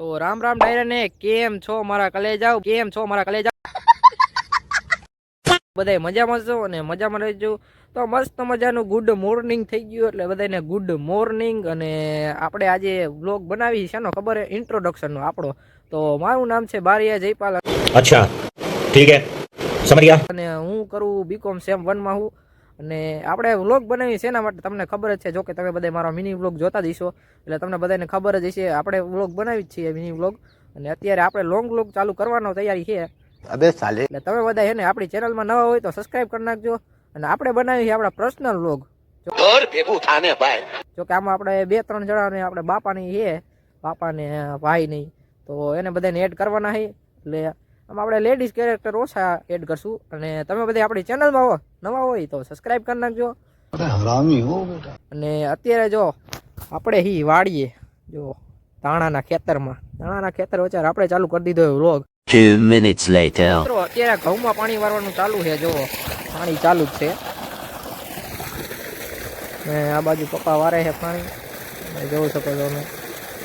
તો રામ રામ ડાયરાને કેમ છો મારા કલેજાઓ? કેમ છો મારા કલેજા બધા મજામાં છો અને મજામાં રહેજો. તો મસ્ત મજાનું ગુડ મોર્નિંગ થઈ ગયું એટલે બધાને ગુડ મોર્નિંગ અને આપણે આજે બ્લોગ બનાવી છે ને ખબર ઇન્ટ્રોડક્શનનો આપણો. તો મારું નામ છે બારિયા જયપાલ. અચ્છા ઠીક હે. સમજ અને હું કરું બીકોમ સેમ વનમાં હું. અને આપણે વ્લોગ બનાવી છીએ એના માટે તમને ખબર જ છે જો કે તમે બધા મારો મિની વ્લોગ જોતા જ હશો. એટલે તમને બધાને ખબર જ હશે આપણે વ્લોગ બનાવી જ છીએ મિની વ્લોગ અને અત્યારે આપણે લોંગ વ્લોગ ચાલુ કરવાનો તૈયારી છે. અબે સાલે. એટલે તમે બધા છે ને આપણી ચેનલમાં નવા હોય તો સબસ્ક્રાઇબ કરી નાખજો. અને આપણે બનાવી છે આપણા પર્સનલ વ્લોગ ઘર ભેગું જો કે આમાં આપણે બે ત્રણ જણાને આપણે બાપાની છે બાપાને નહીં તો એને બધાને એડ કરવાના છે. એટલે આમાં આપણે લેડીઝ કેરેક્ટર ઓછા એડ કરશું. અને તમે બધા આપણી ચેનલમાં હો નવા હોય તો સબસ્ક્રાઇબ કરી નાખજો. હરામી હો બેટા. અને અત્યારે જો આપણે હી વાળીએ જો ધાણાના ખેતરમાં. ધાણાના ખેતર વચ્ચે આપણે ચાલુ કરી દીધો રોગ Two minutes later. અત્યારે ઘઉંમાં પાણી વારવાનું ચાલુ છે જો પાણી ચાલુ જ છે. ને આ બાજુ પપ્પા વારે છે પાણી. જોઈ શકો છો તમે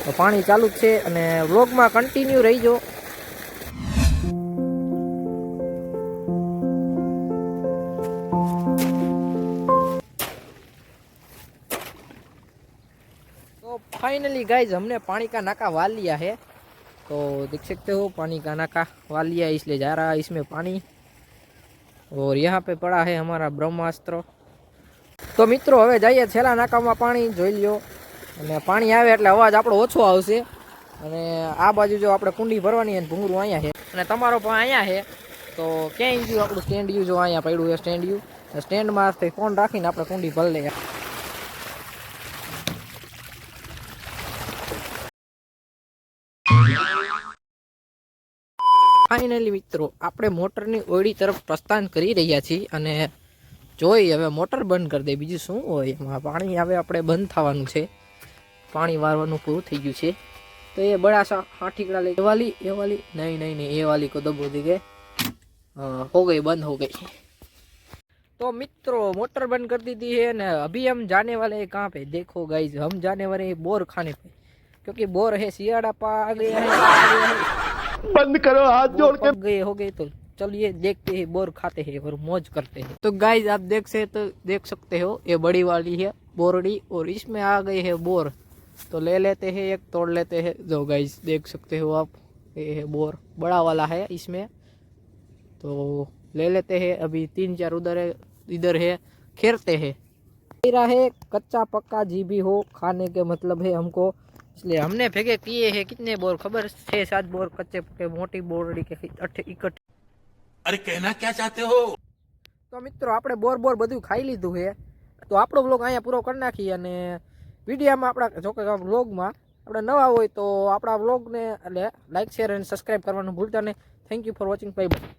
તો પાણી ચાલુ જ છે અને વ્લોગમાં કન્ટિન્યુ રહીજો. तो फाइनली गाइज हमने पानी का नाका वाल लिया है तो देख सकते हो पानी का नाका वाल लिया है, इसलिए जा रहा है इसमें पानी और यहाँ पे पड़ा है हमारा ब्रह्मास्त्र તો મિત્રો હવે જઈએ છેલ્લા નાકામાં પાણી જોઈ લ્યો અને પાણી આવે એટલે અવાજ આપણો ઓછો આવશે અને આ બાજુ જો આપણે કુંડી ભરવાની અને ભૂંગળું અહીંયા છે અને તમારો પણ અહીંયા છે તો ક્યાંય ગયું આપણું સ્ટેન્ડ યુ જો અહીંયા પડ્યું છે સ્ટેન્ડ યુ સ્ટેન્ડમાં ફોન રાખીને આપણે કુંડી ભરી લઈએ ફાઇનલી મિત્રો આપણે મોટરની ઓયડી તરફ પ્રસ્થાન કરી રહ્યા છીએ અને જોઈ હવે મોટર બંધ કરી દે બીજું શું હોય એમાં પાણી આવે આપણે બંધ થવાનું છે પાણી વારવાનું પૂરું થઈ ગયું છે તો એ બડા સા હાઠીકડા લે એ વાલી એ વાલી નહીં નહીં નહીં એ વાલી કો દબો दी गए हाँ, हो गई बंद हो गई तो मित्रों मोटर बंद कर दी थी है ना अभी हम जाने वाले हैं कहाँ पे देखो गाइज हम जाने वाले हैं बोर खाने पे क्योंकि बोर है सियाड़ा पा आ गया है बंद करो हाथ जोड़ के। गए हो गए तो चलिए देखते हैं बोर खाते हैं और मौज करते हैं। तो गाइज़ आप देख से तो देख सकते हो ये बड़ी वाली है बोरड़ी और इसमें आ गए है बोर। तो ले लेते हैं एक तोड़ लेते हैं। जो गाइज़ देख सकते हो आप ये है बोर बड़ा वाला है इसमें। तो ले लेते हैं अभी तीन चार उधर है इधर है खेरते हैं। है कच्चा पक्का जी भी हो खाने के मतलब है हमको इसलिए हमने भेगे किए हैं कितने बोर खबर छः सात बोर कच्चे पक्के मोटी बोरड़ी के अठ इकट्ठे अरे कहना क्या चाहते हो તો મિત્રો આપણે બોર બોર બધું ખાઈ લીધું છે તો આપણો બ્લોગ અહીંયા પૂરો કરી નાખીએ અને વિડીયામાં આપણા જો કે બ્લોગમાં આપણે નવા હોય તો આપણા બ્લોગને એટલે લાઇક શેર અને સબસ્ક્રાઈબ કરવાનું ભૂલતા નહીં thank you for watching bye bye